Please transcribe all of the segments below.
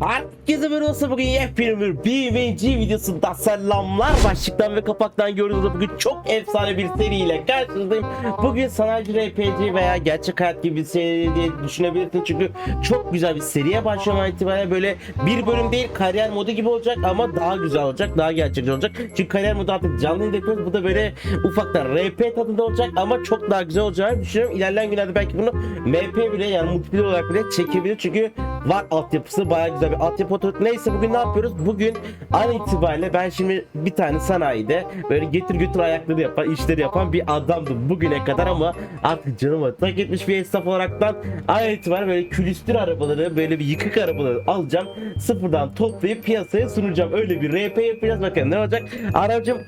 Herkese merhaba olsa bugün yepyeni bir BMG videosunda selamlar başlıktan ve kapaktan gördüğünüz bugün çok efsane bir seriyle karşınızdayım. Bugün sanayici RPG veya gerçek hayat gibi bir seri diye düşünebilirsin çünkü çok güzel bir seriye başlama itibariyle böyle bir bölüm değil kariyer modu gibi olacak ama daha güzel olacak daha gerçekçi olacak. Çünkü kariyer modu artık canlı yapıyoruz bu da böyle ufaktan RP tadında olacak ama çok daha güzel olacağını düşünüyorum. İlerleyen günlerde belki bunu MP bile yani multiplayer olarak bile çekebilir çünkü var altyapısı bayağı güzel bir altyapı oturduk. Neyse bugün ne yapıyoruz? Bugün an itibariyle ben şimdi bir tane sanayide böyle getir götür ayakları yapan, işleri yapan bir adamdım bugüne kadar ama artık canıma tak etmiş bir esnaf olaraktan an itibariyle böyle külüstür arabaları, böyle bir yıkık arabaları alacağım. Sıfırdan toplayıp piyasaya sunacağım. Öyle bir RP yapacağız bakalım ne olacak? Aracım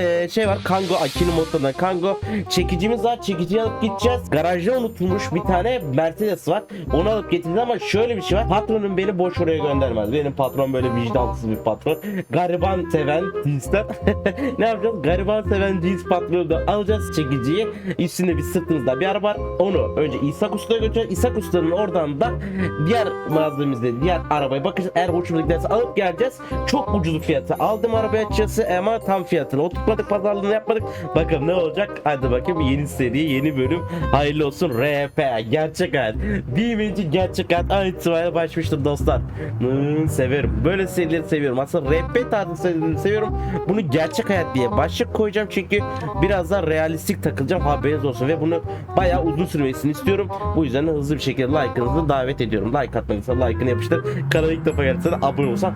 e, şey var Kango Akini modlarından Kango çekicimiz var. Çekiciyi alıp gideceğiz. Garajda unutulmuş bir tane Mercedes var. Onu alıp getirdim ama şöyle bir şey var. Patronum beni boş oraya göndermez. Benim patron böyle vicdansız bir patron. Gariban seven cinsten. ne yapacağız? Gariban seven cins patronu da alacağız çekiciyi. Üstünde bir sırtımızda bir araba var. Onu önce İshak Usta'ya götüreceğiz. İshak Usta'nın oradan da diğer mağazamızda diğer arabaya bakacağız. Eğer hoşumuza giderse alıp geleceğiz. Çok ucuz fiyatı. Aldım arabayı açıkçası ama tam fiyatını oturtmadık pazarlığını yapmadık. Bakalım ne olacak? Hadi bakayım yeni seri yeni bölüm. Hayırlı olsun RP. Gerçek hayat. BMG gerçek hayat. Aynı itibariyle başlamıştır dostlar. Hmm, severim. Böyle serileri seviyorum. Aslında RP tarzı serileri seviyorum. Bunu gerçek hayat diye başlık koyacağım çünkü biraz daha realistik takılacağım haberiniz olsun ve bunu bayağı uzun sürmesini istiyorum. Bu yüzden de hızlı bir şekilde like'ınızı davet ediyorum. Like atmadıysa like'ını yapıştır. Kanala ilk defa gelirse de abone olsan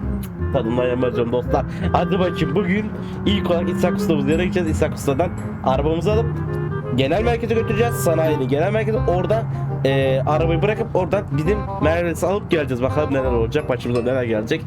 tadından yanmayacağım dostlar. Hadi bakayım bugün ilk olarak İshak Usta'mızın yanına gideceğiz. İshak Usta'dan arabamızı alıp genel merkeze götüreceğiz. Sanayini genel merkeze orada e, arabayı bırakıp oradan bizim Mercedes'i alıp geleceğiz. Bakalım neler olacak. Başımıza neler gelecek.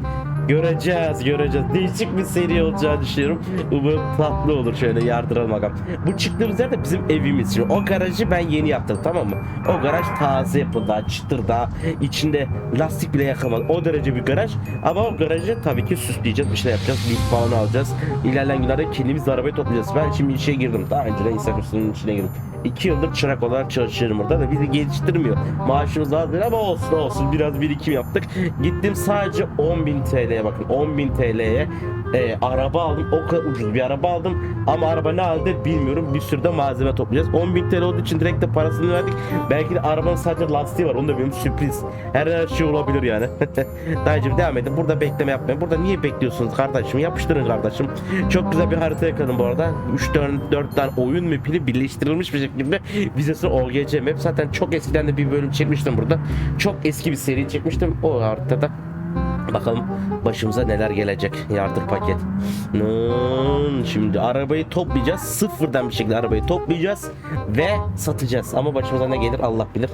Göreceğiz, göreceğiz. Değişik bir seri olacağını düşünüyorum. Umarım tatlı olur. Şöyle yardıralım bakalım. Bu çıktığımız yer de bizim evimiz. Şimdi o garajı ben yeni yaptım tamam mı? O garaj taze yapıldı. Çıtır daha. içinde lastik bile yakamadı. O derece bir garaj. Ama o garajı tabii ki süsleyeceğiz. Bir şey yapacağız. Lift falan alacağız. İlerleyen günlerde kendimiz arabayı toplayacağız. Ben şimdi işe girdim. Daha önce de Instagram'ın içine girdim. İki yıldır çırak olarak çalışıyorum burada da bizi geliştirmiyor. Maaşımız az değil ama olsun olsun biraz birikim yaptık. Gittim sadece 10.000 TL'ye bakın 10.000 TL'ye e, araba aldım. O kadar ucuz bir araba aldım. Ama araba ne halde bilmiyorum. Bir sürü de malzeme toplayacağız. 10.000 TL olduğu için direkt de parasını verdik. Belki de arabanın sadece lastiği var. Onu da bilmiyorum. Sürpriz. Her, her şey olabilir yani. Dayıcım devam edin. Burada bekleme yapmayın. Burada niye bekliyorsunuz kardeşim? Yapıştırın kardeşim. Çok güzel bir harita yakaladım bu arada. 3 4, 4 tane oyun mapini birleştirilmiş bir şekilde vizesi OGC map. Zaten çok eskiden de bir bölüm çekmiştim burada. Çok eski bir seri çekmiştim o haritada. Bakalım başımıza neler gelecek. Yardır paket. Hmm, Şimdi arabayı toplayacağız. Sıfırdan bir şekilde arabayı toplayacağız ve satacağız. Ama başımıza ne gelir Allah bilir.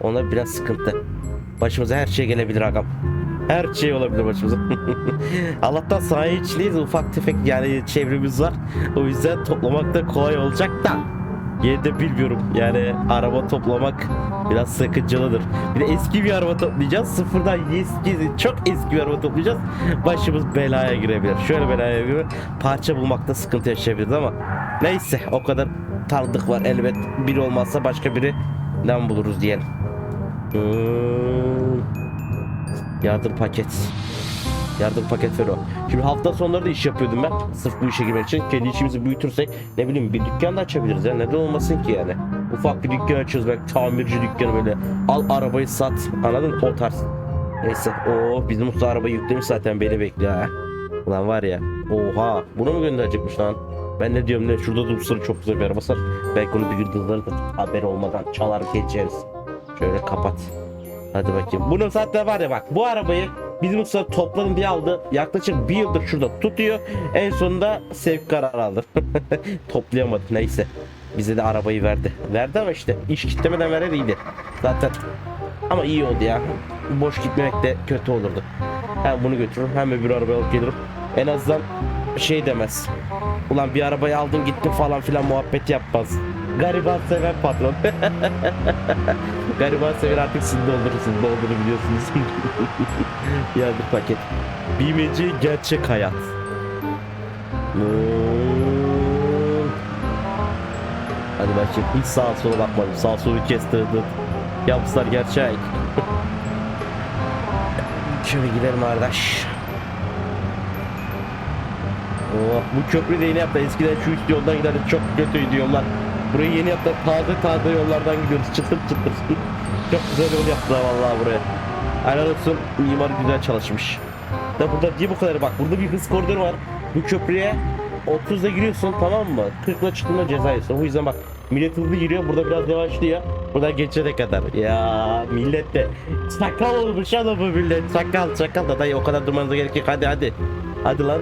Ona biraz sıkıntı. Başımıza her şey gelebilir agam. Her şey olabilir başımıza. Allah'tan sanayi içindeyiz. Ufak tefek yani çevremiz var. O yüzden toplamak da kolay olacak da. Yine de bilmiyorum. Yani araba toplamak biraz sakıncalıdır. Bir de eski bir araba toplayacağız. Sıfırdan eski, çok eski bir araba toplayacağız. Başımız belaya girebilir. Şöyle belaya girebilir. Parça bulmakta sıkıntı yaşayabiliriz ama neyse o kadar tanıdık var. Elbet biri olmazsa başka birinden buluruz diyelim. Hmm. Yardım paket. Yardım paket Fero. Şimdi hafta sonları da iş yapıyordum ben. Sırf bu işe girmek için. Kendi işimizi büyütürsek ne bileyim bir dükkan da açabiliriz ya. Neden olmasın ki yani. Ufak bir dükkan açıyoruz belki tamirci dükkanı böyle. Al arabayı sat. Anladın mı? O tarz. Neyse. Oo bizim usta arabayı yüklemiş zaten beni bekliyor ha. Ulan var ya. Oha. Bunu mu gönderecekmiş lan? Ben ne diyorum ne? Şurada da ustaların çok güzel bir arabası var. Belki onu bir gün hızları da haberi olmadan çalar geçeriz. Şöyle kapat. Hadi bakayım. Bunun zaten var ya bak bu arabayı bizim usta topladım diye aldı. Yaklaşık bir yıldır şurada tutuyor. En sonunda sevk kararı aldı. Toplayamadı neyse. Bize de arabayı verdi. Verdi ama işte iş kitlemeden iyiydi. Zaten ama iyi oldu ya. Boş gitmemek de kötü olurdu. Hem bunu götürürüm hem öbür arabayı alıp gelirim. En azından şey demez. Ulan bir arabayı aldım gittim falan filan muhabbet yapmaz. Gariban seven patron. Gariban sever artık siz doldurursunuz. Doldurun biliyorsunuz. Yardım paket. BMC gerçek hayat. Hadi bakayım. Hiç sağa sola bakmadım. Sağ solu kestirdim. Yapslar gerçek. Şöyle gidelim arkadaş. Oh, bu köprü de yeni yaptı. Eskiden şu üst yoldan giderdik. Çok kötüydü yollar. Burayı yeni yaptı. Taze taze yollardan gidiyoruz. Çıtır çıtır. Çok güzel yol yaptılar vallahi buraya. Helal olsun. Mimar güzel çalışmış. Da burada diye bu kadar bak. Burada bir hız koridoru var. Bu köprüye 30'da giriyorsun tamam mı? 40'la çıktığında ceza yiyorsun. O yüzden bak millet hızlı giriyor. Burada biraz yavaşlıyor. Buradan geçene kadar. Ya millet de sakal olmuş adam bu millet. Sakal sakal da dayı o kadar durmanıza gerek yok. Hadi hadi. Hadi lan.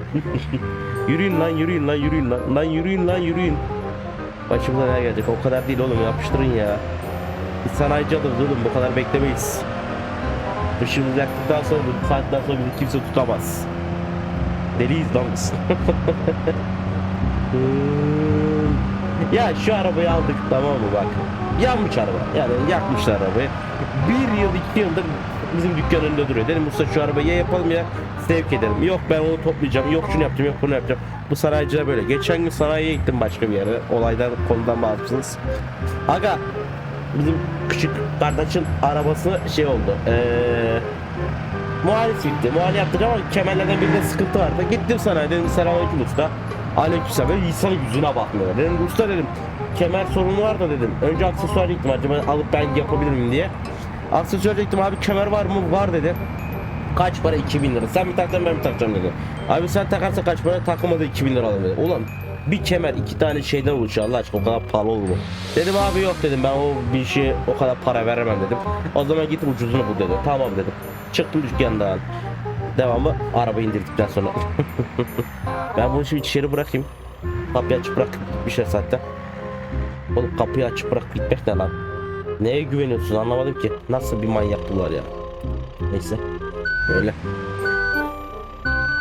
yürüyün lan yürüyün lan yürüyün lan. Lan yürüyün lan yürüyün. Başımıza ne gelecek? O kadar değil oğlum yapıştırın ya. Biz sanayici adamız oğlum bu kadar beklemeyiz. Işığımızı yaktıktan sonra bu saatten sonra bizi kimse tutamaz. Deliyiz lan biz. Ya şu arabayı aldık tamam mı bak. Yanmış araba. Yani yakmışlar arabayı. Bir yıl iki yıldır bizim dükkan önünde duruyor. Dedim usta şu arabayı ya yapalım ya sevk edelim. Yok ben onu toplayacağım. Yok şunu yapacağım. Yok bunu yapacağım. Bu sanayiciler böyle. Geçen gün sanayiye gittim başka bir yere. Olaydan konudan bağımsız. Aga bizim küçük kardeşin arabası şey oldu. Eee muhalif gitti. Muhalif yaptık ama kemerlerden birinde sıkıntı vardı. Gittim sana dedim selamünaleyküm usta. Aleykümselam. Böyle insanın yüzüne bakmıyorlar. Dedim usta dedim kemer sorunu var da dedim. Önce aksesuar gittim acaba alıp ben yapabilir miyim diye. Aksesuar gittim abi kemer var mı? Var dedi. Kaç para? 2000 lira. Sen mi takacaksın ben mi takacağım dedi. Abi sen takarsan kaç para? Takıma da 2000 lira alalım dedi. Ulan bir kemer iki tane şeyden oluşuyor Allah aşkına o kadar pahalı olur mu? Dedim abi yok dedim ben o bir şey o kadar para veremem dedim. O zaman git ucuzunu bul dedi. Tamam dedim. Çıktım dükkandan. Devamı araba indirdikten sonra. ben bunu şimdi içeri bırakayım. Kapıyı açıp bırak bir şey saatte. Oğlum kapıyı açıp bırak gitmek ne lan? Neye güveniyorsun anlamadım ki. Nasıl bir manyak bunlar ya. Neyse. Öyle.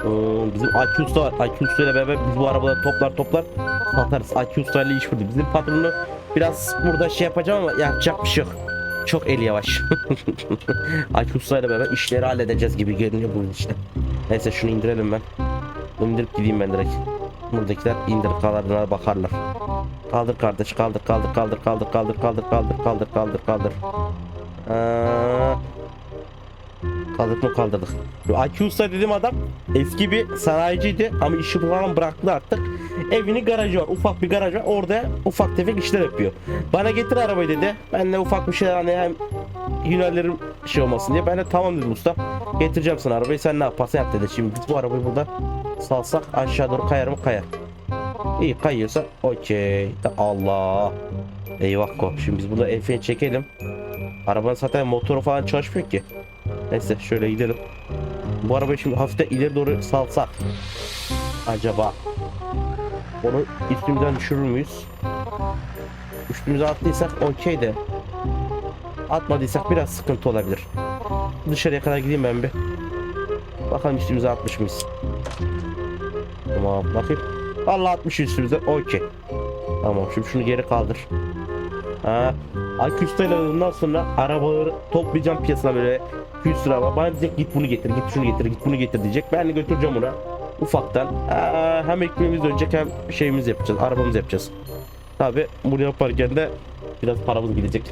Ee, bizim IQ Usta var. IQ Usta ile beraber biz bu arabaları toplar toplar satarız. IQ Usta ile iş burada. Bizim patronu biraz burada şey yapacağım ama yapacak bir şey yok. Çok eli yavaş. IQ Usta ile beraber işleri halledeceğiz gibi görünüyor bunun işte. Neyse şunu indirelim ben. Bunu indirip gideyim ben direkt. Buradakiler indir kalarına bakarlar. Kaldır kardeş kaldır kaldır kaldır kaldır kaldır kaldır kaldır kaldır kaldır kaldır. Aa, Kaldırdık mı kaldırdık. IQ Usta dediğim adam eski bir sanayiciydi ama işi falan bıraktı artık. Evinin garajı var. Ufak bir garaj var. Orada ufak tefek işler yapıyor. Bana getir arabayı dedi. Ben de ufak bir şeyler hani hem hünerlerim şey olmasın diye. Ben de tamam dedim usta. Getireceğim sana arabayı. Sen ne yaparsan yap dedi. Şimdi bu arabayı buradan salsak aşağı doğru kayar mı kayar. İyi kayıyorsa okey. Allah. Eyvah ko. Şimdi biz burada el çekelim. Arabanın zaten motoru falan çalışmıyor ki. Neyse şöyle gidelim. Bu arabayı şimdi hafiften ileri doğru salsak. Acaba onu üstümüzden düşürür müyüz? Üstümüze attıysak okey de atmadıysak biraz sıkıntı olabilir. Dışarıya kadar gideyim ben bir. Bakalım üstümüze atmış mıyız? Tamam bakayım. Vallahi atmış üstümüze okey. Tamam şimdi şunu geri kaldır. Ha, ile bundan sonra arabaları toplayacağım piyasasına böyle 100 lira var. Bana diyecek git bunu getir, git şunu getir, git bunu getir diyecek. Ben de götüreceğim ona ufaktan. Aa, hem ekmeğimiz dönecek hem şeyimizi yapacağız, arabamızı yapacağız. Tabi bunu yaparken de biraz paramız gidecek.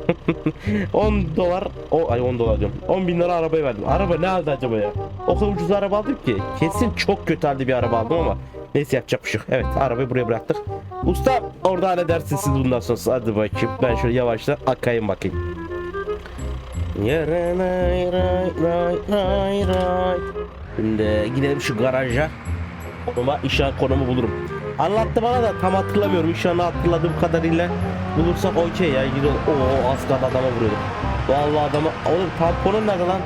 10 dolar, o ay 10 dolar diyorum. 10 bin lira arabaya verdim. Araba ne aldı acaba ya? O kadar ucuz araba aldım ki. Kesin çok kötü halde bir araba aldım ama neyse yapacak bir şey. Evet arabayı buraya bıraktık. Usta orada halledersiniz siz bundan sonra. Hadi bakayım. Ben şöyle yavaşla akayım bakayım. Şimdi gidelim şu garaja. Konuma inşaat konumu bulurum. Anlattı bana da tam hatırlamıyorum. İnşallah hatırladığım kadarıyla bulursak okey ya. Gidiyor. Oo az kaldı adama vuruyorduk. Vallahi adama. Oğlum tamponun nerede lan?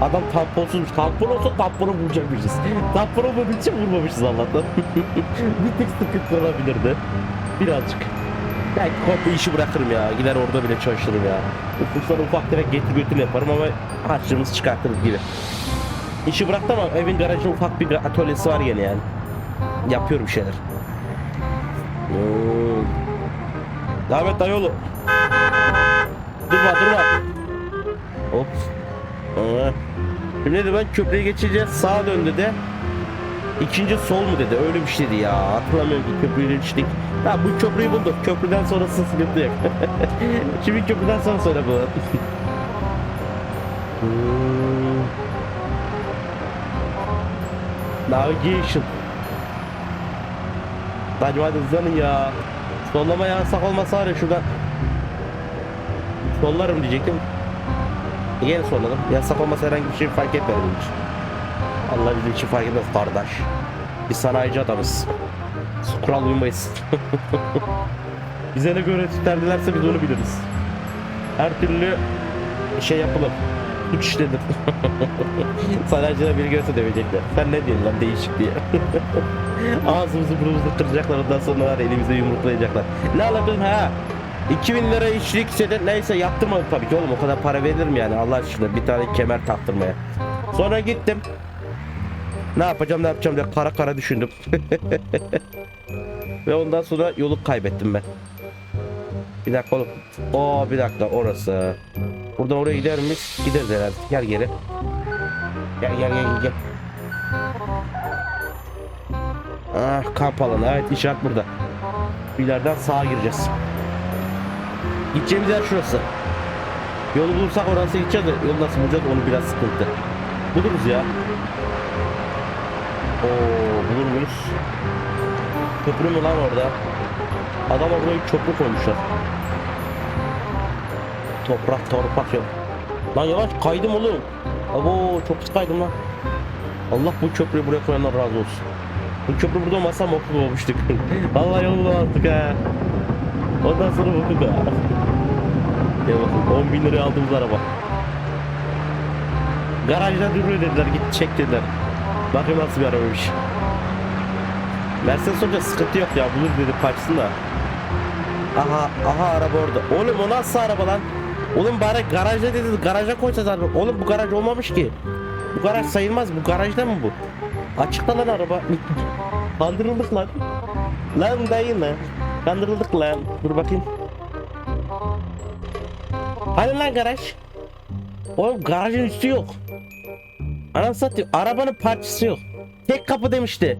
Adam tamponsuzmuş. Tampon olsa tamponu vuracakmışız. Tamponu vurduğu için vurmamışız Allah'tan. bir tık sıkıntı olabilirdi. Birazcık. Belki komple işi bırakırım ya. Gider orada bile çalışırım ya. Ufukları ufak tefek getir götür yaparım ama harçlığımızı çıkartırız gibi. İşi bıraktım ama evin garajında ufak bir atölyesi var gene yani. Yapıyorum şeyler. Hmm. Devam et dayıoğlu. Durma durma. Hop. Aa. Şimdi dedi ben köprüye geçeceğiz sağa dön dedi. İkinci sol mu dedi öyle bir şey dedi ya hatırlamıyorum ki köprüyü geçtik. Ha bu köprüyü bulduk köprüden sonrası sıkıntı yok. Şimdi köprüden sonra sonra bu. Navigation. Hadi hadi hızlanın ya. Sollama yasak olmasa var ya şuradan. Sollarım diyecektim. Yine solladım. Yasak olmasa herhangi bir şey fark etmedi. Allah bizim için fark etmez kardeş. Biz sanayici adamız. Kural uymayız. Bize ne göre tutardılarsa biz onu biliriz. Her türlü şey yapılır. Suç işlenir. Sanayicide biri görse demeyecekler. Sen ne diyorsun lan değişik diye. Ağzımızı burnumuzu kıracaklar ondan sonra var elimize yumruklayacaklar. Ne alakası ha? 2000 lira işçilik istedi. Neyse yaptırmadım tabii ki oğlum o kadar para verilir mi yani Allah aşkına bir tane kemer taktırmaya. Sonra gittim. Ne yapacağım ne yapacağım diye kara kara düşündüm. Ve ondan sonra yolu kaybettim ben. Bir dakika oğlum. Oo bir dakika orası. Buradan oraya gider miyiz? Gideriz herhalde. Gel geri. Gel gel gel gel. Ah kamp alanı. Evet işaret burada. İleriden sağa gireceğiz. Gideceğimiz yer şurası. Yolu bulursak orası gideceğiz de yolu nasıl bulacağız onu biraz sıkıntı. Buluruz ya. Oo bulur muyuz? Köprü mü lan orada? Adama burayı köprü koymuşlar. Toprak torpak yok. Lan yavaş kaydım oğlum. Abo çok pis kaydım lan. Allah bu köprüyü buraya koyanlar razı olsun. Bu köprü burada olmasa mokul olmuştuk. Vallahi yolu bulamazdık ha. Ondan sonra hukuk ha. Ya bakın 10 bin liraya aldığımız araba. Garajda duruyor dediler git çek dediler. Bakayım nasıl bir arabaymış. Mercedes hoca sıkıntı yok ya bulur dedi parçasını da. Aha aha araba orada. Oğlum o nasıl araba lan? Oğlum bari garajda dedi garaja koyacağız araba. Oğlum bu garaj olmamış ki. Bu garaj sayılmaz bu garajda mı bu? Açıkta lan araba. Kandırıldık lan. Lan dayı lan. Kandırıldık lan. Dur bakayım. Hani lan garaj? Oğlum garajın üstü yok. Anam satayım arabanın parçası yok. Tek kapı demişti.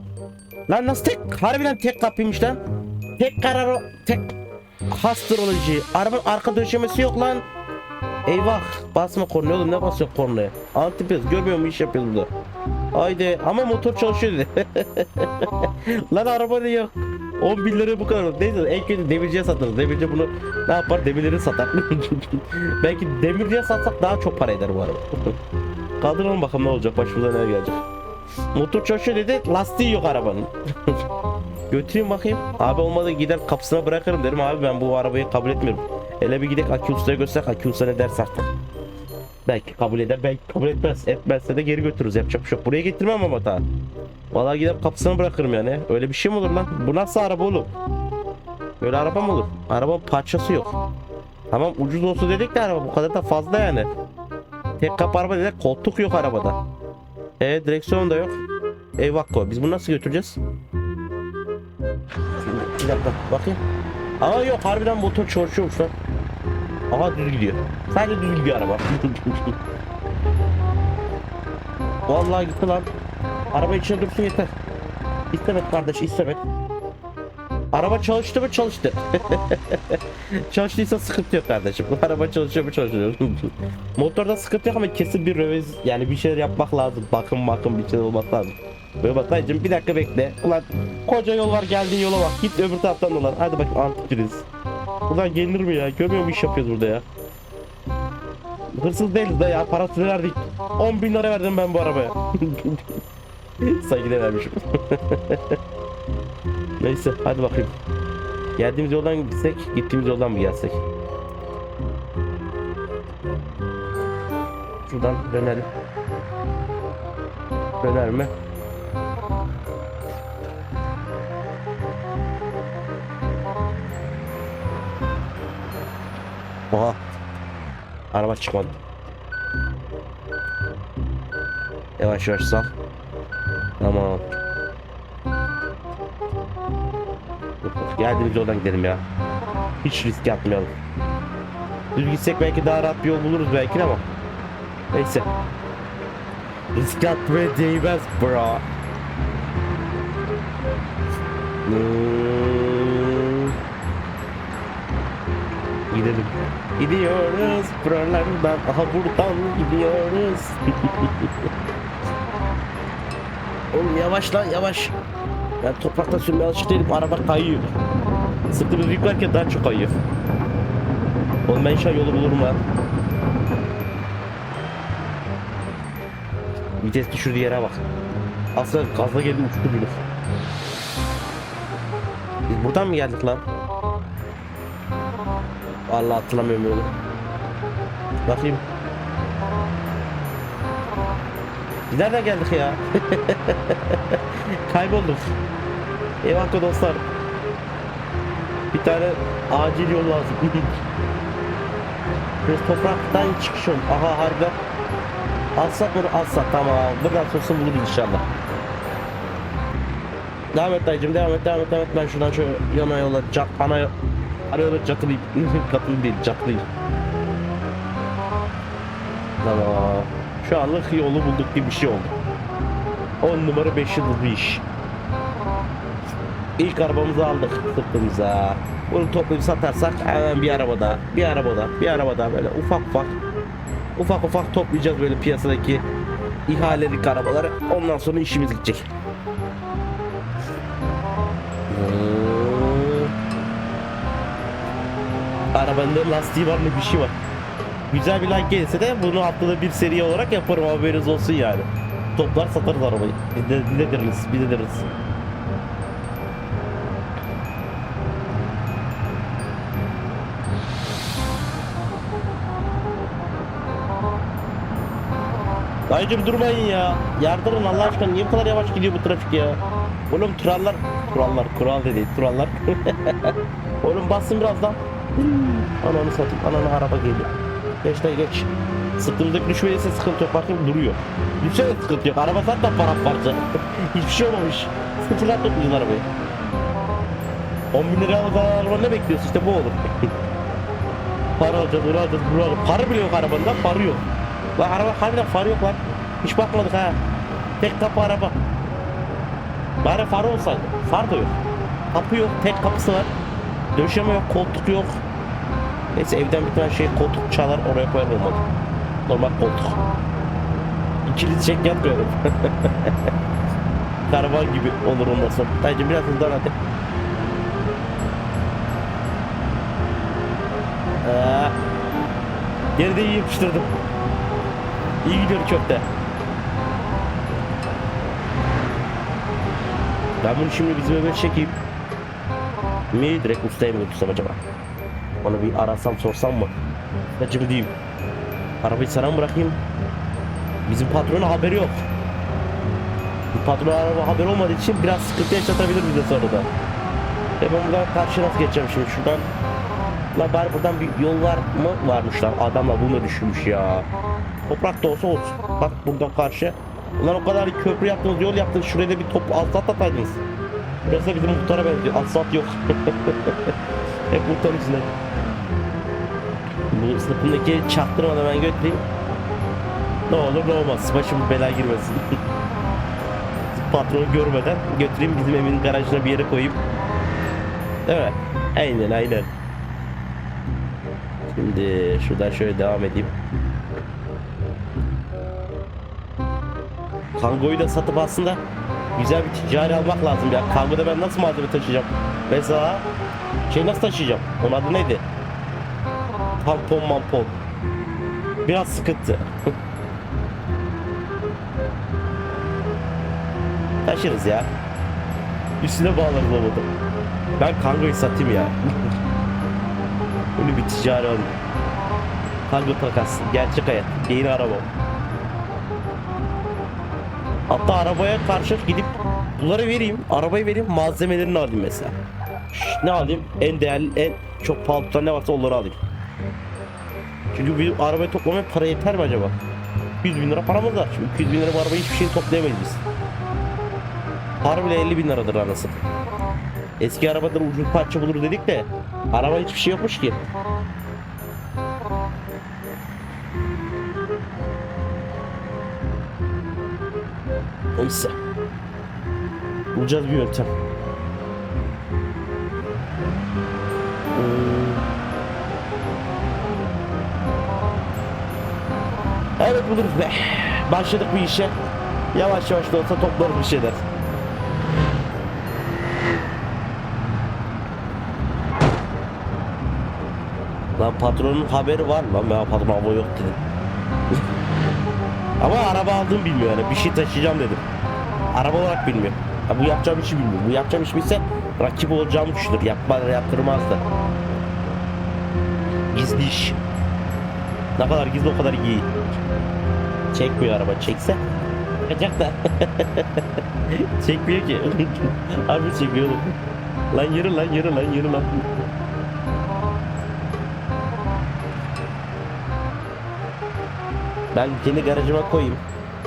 Lan nasıl tek? Harbiden tek kapıymış lan. Tek karar tek hastıroloji. Arabanın arka döşemesi yok lan. Eyvah basma kornaya oğlum ne basıyor kornaya? Antipez görmüyor mu iş yapıyoruz burada. Haydi ama motor çalışıyor dedi. lan araba da yok. 10 bin liraya bu kadar. Neyse en kötü demirciye satarız. Demirci bunu ne yapar? Demirleri satar. Belki demirciye satsak daha çok para eder bu araba. Kaldıralım bakalım ne olacak başımıza ne gelecek. Motor çalışıyor dedi lastiği yok arabanın. Götüreyim bakayım. Abi olmadı gider kapısına bırakırım derim abi ben bu arabayı kabul etmiyorum. Hele bir gidek Aki Usta'ya göster Aki Usta ne derse artık. Belki kabul eder belki kabul etmez. Etmezse de geri götürürüz yapacak bir şey yok. Buraya getirmem ama ta. Vallahi gider kapısına bırakırım yani. Öyle bir şey mi olur lan? Bu nasıl araba oğlum? Böyle araba mı olur? Arabanın parçası yok. Tamam ucuz olsun dedik de araba bu kadar da fazla yani. Tek kapı araba dedik koltuk yok arabada. E direksiyon da yok. Eyvah koy. Biz bunu nasıl götüreceğiz? Bir dakika bakayım. Aa yok harbiden motor çalışıyormuş lan. Aha düz gidiyor. Sadece düz gidiyor araba. Vallahi gitti lan. Araba içine dursun yeter. İstemek kardeş istemek. Araba çalıştı mı çalıştı. Çalıştıysa sıkıntı yok kardeşim. Araba çalışıyor mu çalışıyor. Motorda sıkıntı yok ama kesin bir revez yani bir şeyler yapmak lazım. Bakım bakım bir şeyler olması lazım. Böyle bak dayıcım bir dakika bekle. Ulan koca yol var geldiğin yola bak. Git öbür taraftan dolan. Hadi bak antik kriz. Buradan gelinir mi ya? Görmüyor mu iş yapıyoruz burada ya? Hırsız değiliz de ya parasını verdik. 10 bin lira verdim ben bu arabaya. De vermişim. Neyse hadi bakayım. Geldiğimiz yoldan gitsek, gittiğimiz yoldan mı gelsek? Şuradan dönelim. Döner mi? Oha. Araba çıkmadı. Yavaş yavaş sal. Geldiğimiz yoldan gidelim ya. Hiç risk yapmayalım. Düz gitsek belki daha rahat bir yol buluruz belki ama. Neyse. Risk atmaya değmez bro. Hmm. Gidelim. Gidiyoruz buralardan. Aha buradan gidiyoruz. Oğlum yavaş lan yavaş. Ben toprakta sürmeye alışık değilim. Araba kayıyor. Sırtımızı yüklerken daha çok kayıyor. Oğlum ben inşallah yolu bulurum lan. Vites düşürdüğü yere bak. Aslında gazla geldi uçtu bile. Biz buradan mı geldik lan? Vallahi hatırlamıyorum yolu. Bakayım. Biz nereden geldik ya? Kaybolduk. Eyvah dostlar. Bir tane acil yol lazım. Biz topraktan çıkış oldu. Aha harbiden. Alsak bunu alsak tamam. Buradan sonrasını buluruz inşallah. Devam et dayıcım devam et devam et devam et. Ben şuradan şöyle yana yola cat, ana yola catılayım. Katılayım değil catılayım. Tamam. Şu anlık yolu bulduk gibi bir şey oldu. 10 numara 5 yıldız bir iş. İlk arabamızı aldık sırtımıza. Bunu toplayıp satarsak hemen bir arabada, bir arabada, bir arabada böyle ufak ufak ufak ufak toplayacağız böyle piyasadaki ihalelik arabaları. Ondan sonra işimiz gidecek. Arabanın lastiği var mı bir şey var. Güzel bir like gelirse de bunu haftada bir seri olarak yaparım haberiniz olsun yani. Toplar satarız arabayı. Biz de deriz, biz de deriz. Dayıcım durmayın ya. Yardırın Allah aşkına. Niye bu kadar yavaş gidiyor bu trafik ya? Oğlum turallar, kurallar, kural dedi, turallar. Oğlum bassın birazdan. Ananı satayım, ananı araba geliyor. Geç dayı geç. Sırtımızdaki düşmediyse sıkıntı yok. Bakayım duruyor. Düşse de sıkıntı yok. Araba zaten paramparça. Hiçbir şey olmamış. Sıfırdan topluyorsun arabayı. 10 bin lira alan araba ne bekliyorsun işte bu olur. para alacağız, bunu alacağız, bunu alacağız. Para bile yok arabanda, para yok. Lan araba harbiden farı yok lan. Hiç bakmadık ha. Tek kapı araba. Bari farı olsaydı. Far da yok. Kapı yok, tek kapısı var. Döşeme yok, koltuk yok. Neyse evden bir tane şey koltuk çalar oraya koyar olmadı. Normal koltuk. İkili çek yapmıyorum. Karavan gibi olur sonra. Dayıcım biraz hızlan hadi. Aa, geride iyi yapıştırdım. İyi gidiyor köfte. Ben bunu şimdi bizim eve çekeyim. Mi direkt ustaya mı götürsem acaba? Onu bir arasam sorsam mı? Acaba diyeyim. Arabayı sana mı bırakayım? Bizim patronun haberi yok. Bu patron araba haber olmadığı için biraz sıkıntı yaşatabilir bize sonra da. E ben buradan karşı nasıl geçeceğim şimdi şuradan? La bari buradan bir yol var mı? Varmışlar. Adamla bunu düşünmüş ya. Toprak da olsa olsun. Bak buradan karşı. Ulan o kadar köprü yaptınız, yol yaptınız. Şuraya da bir top asfalt ataydınız. Burası da bizim muhtara benziyor. Asfalt yok. Hep muhtar içinde. Bu sınıfındaki çaktırmadan ben götüreyim. Ne olur ne olmaz. Başım bela girmesin. Patronu görmeden götüreyim bizim evin garajına bir yere koyayım. Mi? Aynen aynen. Şimdi şuradan şöyle devam edeyim. Kangoyu da satıp aslında güzel bir ticari almak lazım ya. Kangoda ben nasıl malzeme taşıyacağım? Mesela şey nasıl taşıyacağım? Onun adı neydi? Tampon mampon. Biraz sıkıntı. Taşırız ya. Üstüne bağlarız olmadı. Ben kangoyu satayım ya. Öyle bir ticari alayım. Kango takas. Gerçek hayat. Yeni arabam. Hatta arabaya karşı gidip bunları vereyim. Arabayı vereyim. Malzemelerini alayım mesela. Şş, ne alayım? En değerli, en çok pahalı tutan ne varsa onları alayım. Çünkü bir arabayı toplamaya para yeter mi acaba? 100 bin lira paramız var. Şimdi 200 bin lira bu arabayı hiçbir şey toplayamayız biz. Para bile 50 bin liradır anası. Eski arabadan ucuz parça bulur dedik de araba hiçbir şey yokmuş ki. Neyse. Bulacağız bir yöntem. Hmm. Evet buluruz be. Başladık bu işe. Yavaş yavaş da olsa toplarız bir şeyler. Lan patronun haberi var lan ben patron hava yok dedim. Ama araba aldığımı bilmiyor yani bir şey taşıyacağım dedim. Araba olarak bilmiyor. Ha, bu yapacağım işi bilmiyor. Bu yapacağım iş bilse rakip olacağımı düşünür. Yapma, yaptırmaz da. Gizli iş. Ne kadar gizli o kadar iyi. Çekmiyor araba. Çekse Çekecek da. Çekmiyor ki. Abi çekiyor. Lan yürü lan yürü lan yürü lan. Ben kendi garajıma koyayım.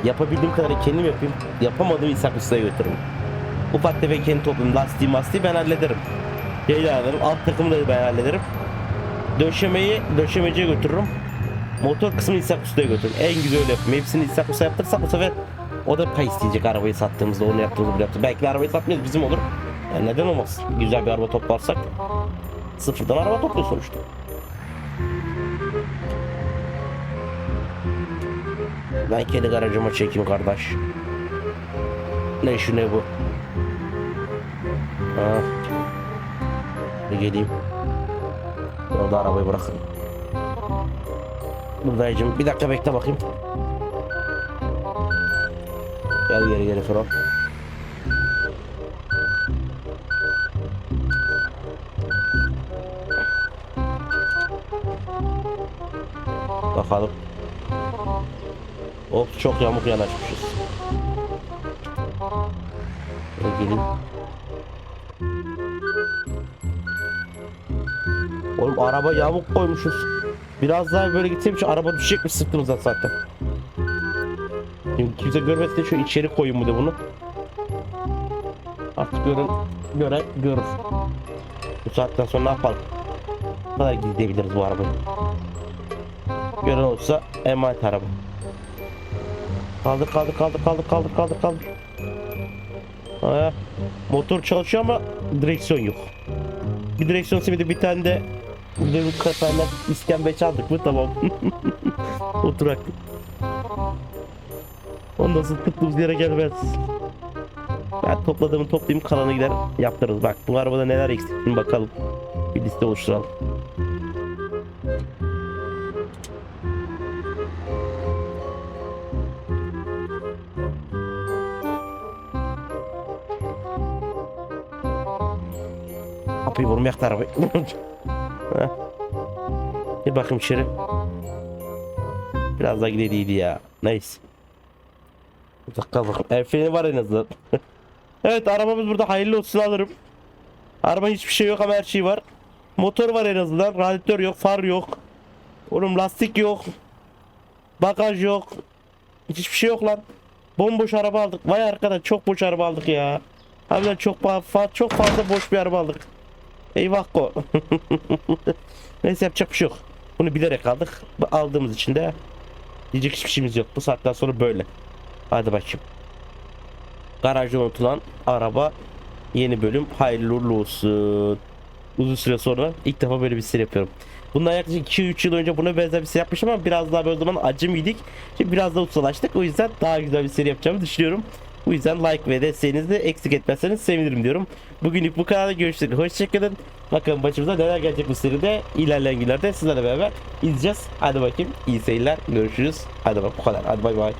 Yapabildiğim kadarı kendim yapayım. Yapamadığım İshak Usta'ya götürürüm. Ufak tefek kendi toplayayım. Lastiği mastiği ben hallederim. Şeyle hallederim. Alt takımı da ben hallederim. Döşemeyi döşemeciye götürürüm. Motor kısmını İshak Usta'ya götürürüm. En güzel öyle. Hepsini İshak Usta yaptırırsak bu sefer o da pay isteyecek arabayı sattığımızda onu yaptığımızda bunu yaptığımızda. Belki de arabayı satmayız bizim olur. Yani neden olmaz? Güzel bir araba toplarsak. Sıfırdan araba topluyor sonuçta. Ben kendi garajıma çekeyim kardeş. Ne şu ne bu? Ha. Bir geleyim. Orada arabayı bırakın. Buradayım. Bir dakika bekle bakayım. Gel geri geri Fırat. Bakalım. Hop çok yamuk yanaşmışız. Gelin. Oğlum araba yamuk koymuşuz. Biraz daha böyle gitseymiş araba düşecekmiş sırtımıza zaten. Şimdi kimse görmesin şu içeri koyun bir de bunu. Artık görün, göre görür. Bu saatten sonra ne yapalım? Ne kadar gizleyebiliriz bu arabayı? Gören olsa emanet araba. Kaldır kaldır kaldır kaldır kaldır kaldır kaldır. Ha, motor çalışıyor ama direksiyon yok. Bir direksiyon simidi bir tane de bir de bir kafayla çaldık mı tamam. Oturak. Ondan sonra tıktığımız yere gelmez. Ben topladığımı toplayayım kalanı gider yaptırırız. Bak bu arabada neler eksik bakalım. Bir liste oluşturalım. Kapıyı vurmayak da arabayı. Bir bakayım içeri. Biraz daha gideydiydi ya. Neyse. Dakika bakayım. El var en azından. evet arabamız burada hayırlı olsun alırım. Araba hiçbir şey yok ama her şey var. Motor var en azından. Radyatör yok, far yok. Oğlum lastik yok. Bagaj yok. Hiçbir şey yok lan. Bomboş araba aldık. Vay arkadaş çok boş araba aldık ya. Harbiden çok fa- çok fazla boş bir araba aldık. Eyvah ko. Neyse yapacak bir şey yok. Bunu bilerek aldık. Aldığımız için de diyecek hiçbir şeyimiz yok. Bu saatten sonra böyle. Hadi bakayım. Garajda unutulan araba yeni bölüm hayırlı uğurlu olsun. Uzun süre sonra ilk defa böyle bir seri yapıyorum. Bundan yaklaşık 2-3 yıl önce buna benzer bir seri yapmışım ama biraz daha böyle zaman acemiydik. Şimdi biraz daha ustalaştık. O yüzden daha güzel bir seri yapacağımı düşünüyorum. Bu yüzden like ve desteğinizi de eksik etmezseniz sevinirim diyorum. Bugünlük bu kadar görüşürüz. Hoşçakalın. Bakın başımıza neler gelecek bu seride ilerleyen günlerde sizlerle beraber izleyeceğiz. Hadi bakayım. iyi seyirler. Görüşürüz. Hadi bak bu kadar. Hadi bay bay.